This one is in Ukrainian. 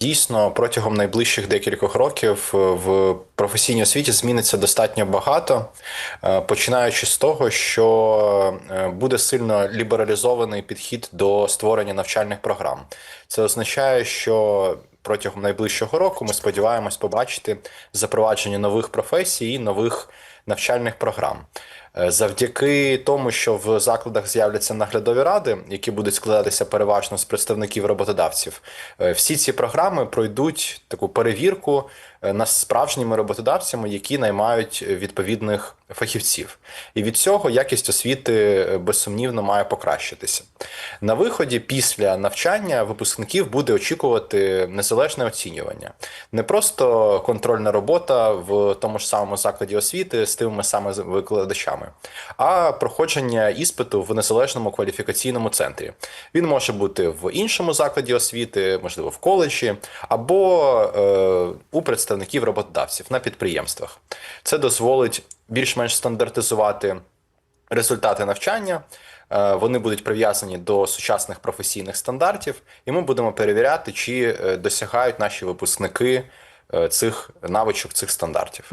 Дійсно, протягом найближчих декількох років е, в професійній освіті зміниться достатньо багато, е, починаючи з того, що е, буде сильно лібералізований підхід до створення навчальних програм. Це означає, що протягом найближчого року ми сподіваємось побачити запровадження нових професій і нових навчальних програм. Е, Завдяки тому, що в закладах з'являться наглядові ради, які будуть складатися переважно з представників роботодавців, е, всі ці програми пройдуть таку перевірку е, над справжніми роботодавцями, які наймають відповідних фахівців. І від цього якість освіти безсумнівно має покращитися. На виході після навчання випускників буде очікувати незалежне оцінювання, не просто контрольна робота в тому ж самому закладі освіти з тими саме викладачами, а проходження іспиту в незалежному кваліфікаційному центрі. Він може бути в іншому закладі освіти, можливо, в коледжі, або е, у представників роботодавців на підприємствах. Це дозволить більш-менш стандартизувати результати навчання. Е, Вони будуть прив'язані до сучасних професійних стандартів, і ми будемо перевіряти, чи е, досягають наші випускники е, цих навичок, цих стандартів.